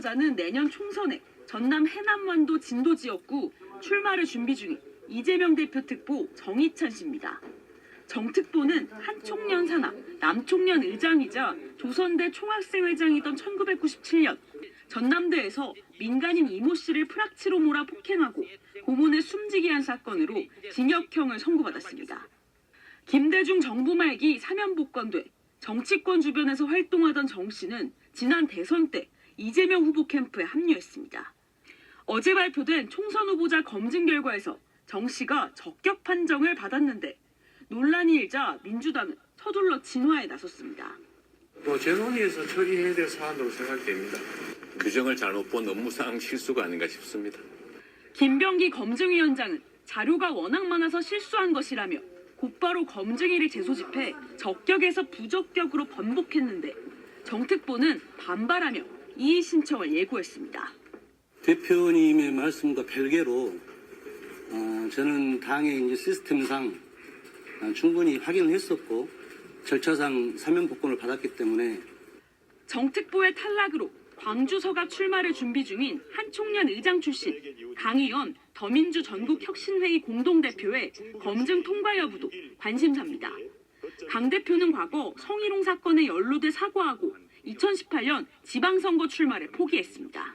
당사자는 내년 총선에 전남 해남완도 진도 지역구 출마를 준비 중인 이재명 대표 특보 정희찬 씨입니다. 정 특보는 한총련 산하 남총련 의장이자 조선대 총학생회장이던 1997년 전남대에서 민간인 이모 씨를 프락치로 몰아 폭행하고 고문을 숨지게 한 사건으로 징역형을 선고받았습니다. 김대중 정부 말기 사면 복권돼 정치권 주변에서 활동하던 정 씨는 지난 대선 때 이재명 후보 캠프에 합류했습니다. 어제 발표된 총선 후보자 검증 결과에서 정 씨가 적격 판정을 받았는데 논란이 일자 민주당은 서둘러 진화에 나섰습니다. 뭐 제 논의에서 처리해야 될 사안으로 생각됩니다. 규정을 잘못 본 업무상 실수가 아닌가 싶습니다. 김병기 검증위원장은 자료가 워낙 많아서 실수한 것이라며 곧바로 검증위를 재소집해 적격에서 부적격으로 번복했는데 정특보는 반발하며 이의 신청을 예고했습니다. 대표님의 말씀과 별개로 어, 저는 당의 이제 시스템상 어, 충분히 확인을 했었고 절차상 사면 복권을 받았기 때문에 정특보의 탈락으로 광주 서각 출마를 준비 중인 한총련 의장 출신 강의원 더민주 전국혁신회의 공동대표의 검증 통과 여부도 관심사입니다. 강 대표는 과거 성희롱 사건에 연루돼 사과하고 2018년 지방선거 출마를 포기했습니다.